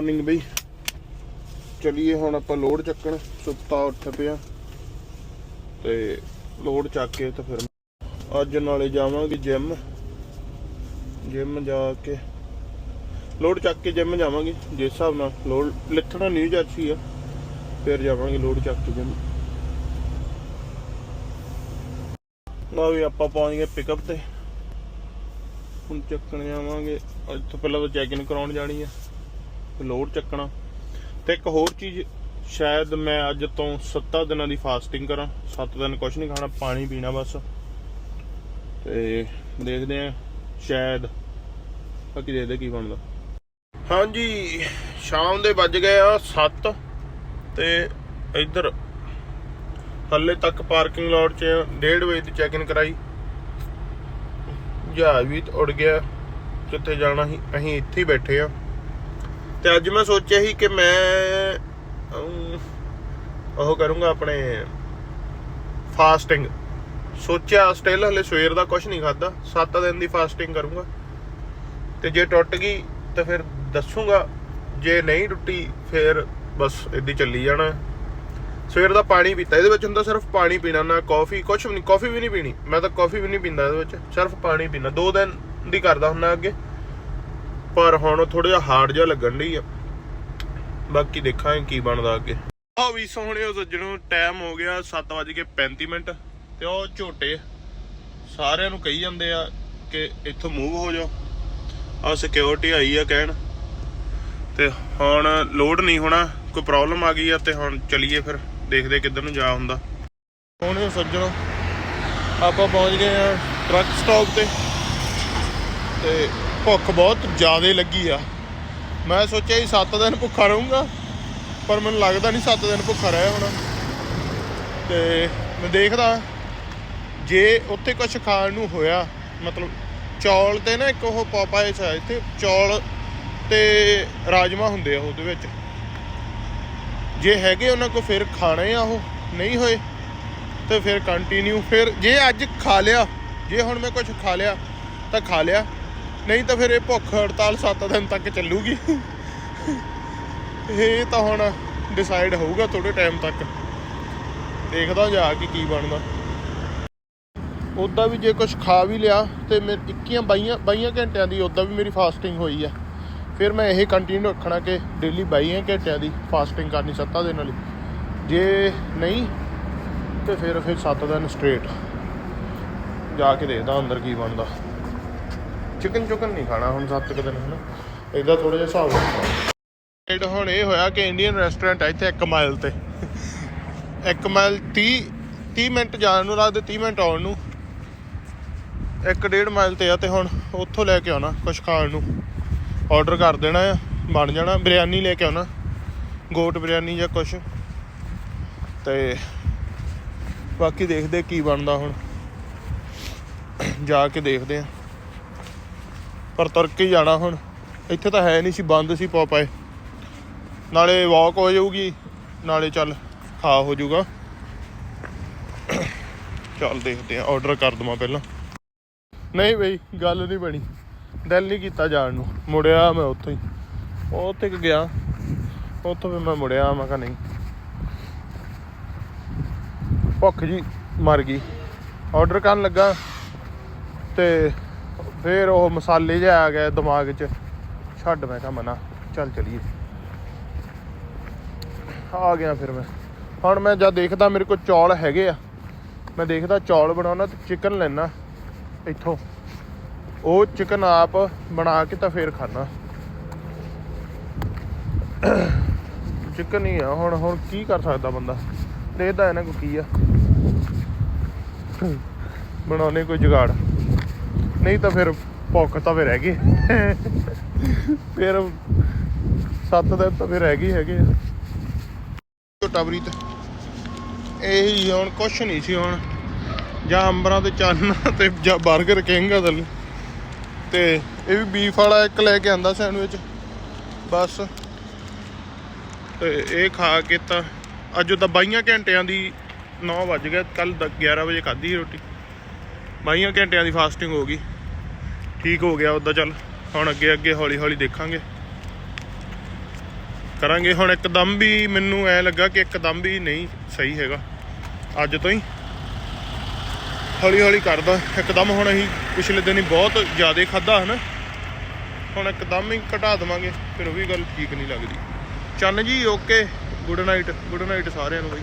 Morning ਬਈ। ਚਲਿਏ ਹੁਣ ਆਪਾਂ ਲੋਡ ਚੱਕਣ। ਸੁੱਤਾ ਉੱਠ ਪਿਆ। ਤੇ ਲੋਡ ਚੱਕ ਕੇ ਤੇ ਫਿਰ ਅੱਜ ਨਾਲੇ ਜਾਵਾਂਗੇ ਜਿਮ ਜਿਮ ਜਾ ਕੇ ਲੋਡ ਚੱਕ ਕੇ ਜਿਮ ਜਾਵਾਂਗੇ। ਜਿਸ ਹਿਸਾਬ ਨਾਲ ਲੋਡ ਲਿਖਣਾ ਨਿਊ ਜਰਸੀ ਆ, ਫਿਰ ਜਾਵਾਂਗੇ ਲੋਡ ਚੱਕ ਕੇ ਜਿਮ ਨਾ ਵੀ ਆਪਾਂ ਪਹੁੰਚ ਗਏ ਪਿਕਅਪ ਤੇ। ਹੁਣ ਚੱਕਣ ਜਾਵਾਂਗੇ। ਅੱਜ ਤੋਂ ਪਹਿਲਾਂ ਤਾਂ ਚੈੱਕ ਇਨ ਕਰਾਉਣ ਜਾਣੀ ਆ। ਲੋਡ ਚੱਕਣਾ। ਤੇ ਇੱਕ ਹੋਰ ਚੀਜ਼, ਸ਼ਾਇਦ ਮੈਂ ਅੱਜ ਤੋਂ 7 ਦਿਨਾਂ ਦੀ ਫਾਸਟਿੰਗ ਕਰਾਂ। 7 ਦਿਨ ਕੁਝ ਨਹੀਂ ਖਾਣਾ, ਪਾਣੀ ਪੀਣਾ ਬਸ। ਤੇ ਦੇਖਦੇ ਆ ਸ਼ਾਇਦ ਬਾਕੀ ਦੇਖਦੇ ਕੀ ਬਣਦਾ। ਹਾਂਜੀ, ਸ਼ਾਮ ਦੇ ਵੱਜ ਗਏ ਆ 7 ਤੇ ਇੱਧਰ ਹੱਲੇ ਤੱਕ ਪਾਰਕਿੰਗ ਲੋਟ 'ਚ 1:30 ਵਜੇ ਦੀ ਚੈੱਕ ਇਨ ਕਰਾਈ। ਜਹਾਜ਼ ਵੀ ਉੜ ਗਿਆ। ਕਿੱਥੇ ਜਾਣਾ ਸੀ, ਅਸੀਂ ਇੱਥੇ ਹੀ ਬੈਠੇ ਆ। ਤੇ ਅੱਜ ਮੈਂ ਸੋਚਿਆ ਸੀ ਕਿ ਮੈਂ ਉਹ ਕਰੂੰਗਾ ਆਪਣੇ ਫਾਸਟਿੰਗ ਸੋਚਿਆ ਸਟਿਲ ਹਲੇ ਸਵੇਰ ਦਾ ਕੁਝ ਨਹੀਂ ਖਾਦਾ 7 ਦਿਨ ਦੀ ਫਾਸਟਿੰਗ ਕਰੂੰਗਾ। ਤੇ ਜੇ ਟੁੱਟ ਗਈ, ਤਾਂ ਫਿਰ ਦੱਸੂਗਾ। ਜੇ ਨਹੀਂ ਟੁੱਟੀ, ਫਿਰ ਬਸ ਇਦਾਂ ਚੱਲੀ ਜਾਣਾ। ਸਵੇਰ ਦਾ ਪਾਣੀ ਪੀਤਾ। ਇਹਦੇ ਵਿੱਚ ਹੁੰਦਾ ਸਿਰਫ ਪਾਣੀ ਪੀਣਾ, ਨਾ ਕਾਫੀ ਕੁਝ ਵੀ ਨਹੀਂ ਕਾਫੀ ਵੀ ਨਹੀਂ ਪੀਣੀ। ਮੈਂ ਤਾਂ ਕਾਫੀ ਵੀ ਨਹੀਂ ਪੀਂਦਾ ਇਹਦੇ ਵਿੱਚ। ਸਿਰਫ ਪਾਣੀ ਪੀਣਾ ਦੋ ਦਿਨ ਦੀ ਕਰਦਾ ਹੁੰਦਾ ਅੱਗੇ। ਪਰ ਹੁਣ ਥੋੜਾ ਜਿਹਾ ਹਾਰਡ ਜਿਹਾ ਲੱਗਣ ਡਈ ਆ। ਬਾਕੀ ਦੇਖਾਂਗੇ ਕੀ ਬਣਦਾ ਅੱਗੇ। ਆ ਵੀ ਸੋਹਣਿਓ ਸੱਜਣੋ ਟਾਈਮ ਹੋ ਗਿਆ 7:35 ਮਿੰਟ ਤੇ ਉਹ ਝੋਟੇ ਸਾਰਿਆਂ ਨੂੰ ਕਹੀ ਜਾਂਦੇ ਆ ਕਿ ਇੱਥੋਂ ਮੂਵ ਹੋ ਜਾਓ। ਆ ਸਿਕਿਉਰਿਟੀ ਆਈ ਆ ਕਹਿਣ। ਤੇ ਹੁਣ ਲੋਡ ਨਹੀਂ ਹੋਣਾ, ਕੋਈ ਪ੍ਰੋਬਲਮ ਆ ਗਈ ਆ ਤੇ ਹੁਣ ਚਲੀਏ ਫਿਰ, ਦੇਖਦੇ ਕਿੱਧਰ ਨੂੰ ਜਾ ਹੁੰਦਾ। ਹੁਣ ਸੱਜਣੋ, ਆਪਾਂ ਪਹੁੰਚ ਗਏ ਆ ਟਰੱਕ ਸਟਾਪ ਤੇ। ਤੇ ਭੁੱਖ ਬਹੁਤ ਜ਼ਿਆਦਾ ਲੱਗੀ ਆ। ਮੈਂ ਸੋਚਿਆ ਸੀ 7 ਦਿਨ ਭੁੱਖਾ ਰਹੂੰਗਾ, ਪਰ ਮੈਨੂੰ ਲੱਗਦਾ ਨਹੀਂ 7 ਦਿਨ ਭੁੱਖਾ ਰਹਿ ਹੋਣਾ। ਤੇ ਮੈਂ ਦੇਖਦਾ, ਜੇ ਉੱਥੇ ਕੁਝ ਖਾਣ ਨੂੰ ਹੋਇਆ, ਮਤਲਬ ਚੌਲ ਤੇ ਨਾ ਇੱਕ ਉਹ ਪਾਪਾਇਸ ਆ ਇੱਥੇ, ਚੌਲ ਤੇ ਰਾਜਮਾ ਹੁੰਦੇ ਆ ਉਹਦੇ ਵਿੱਚ। ਜੇ ਹੈਗੇ ਉਹਨਾਂ ਕੋ ਫਿਰ ਖਾਣੇ ਆ ਉਹ, ਨਹੀਂ ਹੋਏ, ਤੇ ਫਿਰ ਕੰਟੀਨਿਊ ਫਿਰ ਜੇ ਅੱਜ ਖਾ ਲਿਆ, ਜੇ ਹੁਣ ਮੈਂ ਕੁਝ ਖਾ ਲਿਆ, ਤਾਂ ਖਾ ਲਿਆ। ਨਹੀਂ ਤਾਂ ਫਿਰ ਇਹ ਭੁੱਖ ਹੜਤਾਲ 7 ਦਿਨ ਤੱਕ ਚੱਲੂਗੀ। ਇਹ ਤਾਂ ਹੁਣ ਡਿਸਾਈਡ ਹੋਊਗਾ ਥੋੜੇ ਟਾਈਮ ਤੱਕ। ਦੇਖਦਾ ਜਾ ਕੇ ਕੀ ਬਣਦਾ। ਉਦਾਂ ਵੀ ਜੇ ਕੁਝ ਖਾ ਵੀ ਲਿਆ ਤੇ ਮੈਂ 21 22 22 ਘੰਟਿਆਂ ਦੀ ਉਦਾਂ ਵੀ ਮੇਰੀ ਫਾਸਟਿੰਗ ਹੋਈ ਆ। ਫਿਰ ਮੈਂ ਇਹ ਕੰਟੀਨਿਊ ਰੱਖਣਾ ਕਿ ਡੇਲੀ 22 ਘੰਟਿਆਂ ਦੀ ਫਾਸਟਿੰਗ ਕਰਨੀ ਸੱਤਾਂ ਦਿਨਾਂ ਲਈ। ਜੇ ਨਹੀਂ, ਤੇ ਫਿਰ ਫਿਰ 7 ਦਿਨ ਸਟ੍ਰੇਟ ਜਾ ਕੇ ਦੇਖਦਾ ਅੰਦਰ ਕੀ ਬਣਦਾ। ਚਿਕਨ ਚੁਕਨ ਨਹੀਂ ਖਾਣਾ ਹੁਣ 7 ਕੁ ਦਿਨ, ਹਨਾ? ਇਦਾਂ ਥੋੜਾ ਜਿਹਾ ਹਿਸਾਬ ਰੱਖਣਾ ਹੁਣ ਇਹ ਹੋਇਆ ਕਿ ਇੰਡੀਅਨ ਰੈਸਟੋਰੈਂਟ ਹੈ ਇੱਥੇ 1 ਮਾਈਲ ਤੇ। 1 ਮਾਈਲ 30 30 ਮਿੰਟ ਜਾਣ ਨੂੰ ਲੱਗਦੇ 30 ਮਿੰਟ ਆਉਣ ਨੂੰ। ਇੱਕ ਡੇਢ ਮਾਈਲ ਤੇ ਆ ਤੇ ਹੁਣ ਉੱਥੋਂ ਲੈ ਕੇ ਆਉਣਾ ਕੁਝ ਖਾਣ ਨੂੰ। ਆਰਡਰ ਕਰ ਦੇਣਾ ਆ, ਬਣ ਜਾਣਾ। ਬਿਰਿਆਨੀ ਲੈ ਕੇ ਆਉਣਾ। ਗੋਟ ਬਿਰਿਆਨੀ ਜਾਂ ਕੁਝ ਤੇ ਬਾਕੀ ਦੇਖਦੇ ਕੀ ਬਣਦਾ ਹੁਣ। ਜਾ ਕੇ ਦੇਖਦੇ ਆ। ਪਰ ਤੁਰ ਕੇ ਹੀ ਜਾਣਾ ਹੁਣ। ਇੱਥੇ ਤਾਂ ਹੈ ਨਹੀਂ ਸੀ, ਬੰਦ ਸੀ ਪੋਪਾਏ ਨਾਲੇ ਵਾਕ ਹੋ ਜਾਊਗੀ, ਨਾਲੇ ਚੱਲ ਖਾ ਹੋ ਜਾਊਗਾ। ਚੱਲ ਦੇਖਦੇ ਆ ਆਰਡਰ ਕਰ ਦਵਾਂ ਪਹਿਲਾਂ। ਨਹੀਂ ਬਈ, ਗੱਲ ਨਹੀਂ ਬਣੀ। ਦਿਲ ਨਹੀਂ ਕੀਤਾ ਜਾਣ ਨੂੰ। ਮੁੜਿਆ ਮੈਂ ਉੱਥੋਂ ਹੀ। ਉਹ ਉੱਥੇ ਗਿਆ। ਉੱਥੋਂ ਵੀ ਮੈਂ ਮੁੜਿਆ, ਮੈਂ ਕਿਹਾ ਨਹੀਂ। ਭੁੱਖ ਜੀ ਮਰ ਗਈ। ਆਰਡਰ ਕਰਨ ਲੱਗਾ ਤੇ ਫਿਰ ਉਹ ਮਸਾਲੇ ਜਿਹਾ ਆ ਗਏ ਦਿਮਾਗ 'ਚ। ਛੱਡ ਮੈਂ ਕਿਹਾ ਮਨਾ, ਚੱਲ ਚਲੀਏ। ਆ ਗਿਆ ਫਿਰ ਮੈਂ। ਹੁਣ ਮੈਂ ਜਦ ਦੇਖਦਾ ਮੇਰੇ ਕੋਲ ਚੌਲ ਹੈਗੇ ਆ, ਮੈਂ ਦੇਖਦਾ ਚੌਲ ਬਣਾਉਣਾ ਤੇ ਚਿਕਨ ਲੈਣਾ ਇੱਥੋਂ। ਉਹ ਚਿਕਨ ਆਪ ਬਣਾ ਕੇ ਤਾਂ ਫੇਰ ਖਾਣਾ ਚਿਕਨ ਹੀ ਆ। ਹੁਣ ਹੁਣ ਕੀ ਕਰ ਸਕਦਾ ਬੰਦਾ? ਦੇਖਦਾ ਇਹਨਾਂ ਕੋ ਕੀ ਆ। ਬਣਾਉਣੇ ਕੋਈ ਜੁਗਾੜ। ਨਹੀਂ ਤਾਂ ਫਿਰ ਭੁੱਖ ਤਾਂ ਫਿਰ ਰਹਿ ਗਈ ਫਿਰ ਸੱਤ ਦਿਨ ਤਾਂ ਫਿਰ ਰਹਿ ਹੈਗੇ ਛੋਟਾ ਬਰੀਤ ਇਹੀ ਹੁਣ ਕੁਛ ਨਹੀਂ ਸੀ ਹੁਣ। ਜਾਂ ਅੰਬਰਾਂ ਤੇ ਚੰਨ ਤੇ ਜਾਂ 버ਗਰ ਕਹੇਗਾ ਥੱਲੇ ਤੇ ਇਹ ਵੀ ਬੀਫ ਵਾਲਾ ਇੱਕ ਲੈ ਕੇ ਆਂਦਾ ਸੈਂਡਵਿਚ। ਬਸ। ਤੇ ਇਹ ਖਾ ਕੇ ਤਾਂ ਅੱਜ ਤਾਂ 22 ਘੰਟਿਆਂ ਦੀ 9 ਵੱਜ ਗਿਆ ਕੱਲ 11 ਵਜੇ ਖਾਧੀ ਰੋਟੀ। 22 ਘੰਟਿਆਂ ਦੀ ਫਾਸਟਿੰਗ ਹੋ ਗਈ। ਠੀਕ ਹੋ ਗਿਆ ਉਦਾਂ ਚੱਲ। ਹੁਣ ਅੱਗੇ ਅੱਗੇ ਹੌਲੀ ਹੌਲੀ ਦੇਖਾਂਗੇ। ਕਰਾਂਗੇ ਹੁਣ ਇੱਕਦਮ ਵੀ ਮੈਨੂੰ ਐ ਲੱਗਾ ਕਿ ਇੱਕਦਮ ਵੀ ਨਹੀਂ ਸਹੀ ਹੈਗਾ। ਅੱਜ ਤੋਂ ਹੀ ਹੌਲੀ ਹੌਲੀ ਕਰਦਾ। ਇੱਕਦਮ ਹੁਣ ਅਸੀਂ ਪਿਛਲੇ ਦਿਨ ਹੀ ਬਹੁਤ ਜ਼ਿਆਦਾ ਖਾਦਾ ਹਨ। ਹੁਣ ਇੱਕਦਮ ਹੀ ਘਟਾ ਦੇਵਾਂਗੇ, ਫਿਰ ਉਹ ਵੀ ਗੱਲ ਠੀਕ ਨਹੀਂ ਲੱਗਦੀ। Chann ji okay good night good night ਸਾਰਿਆਂ ਨੂੰ ਬਈ।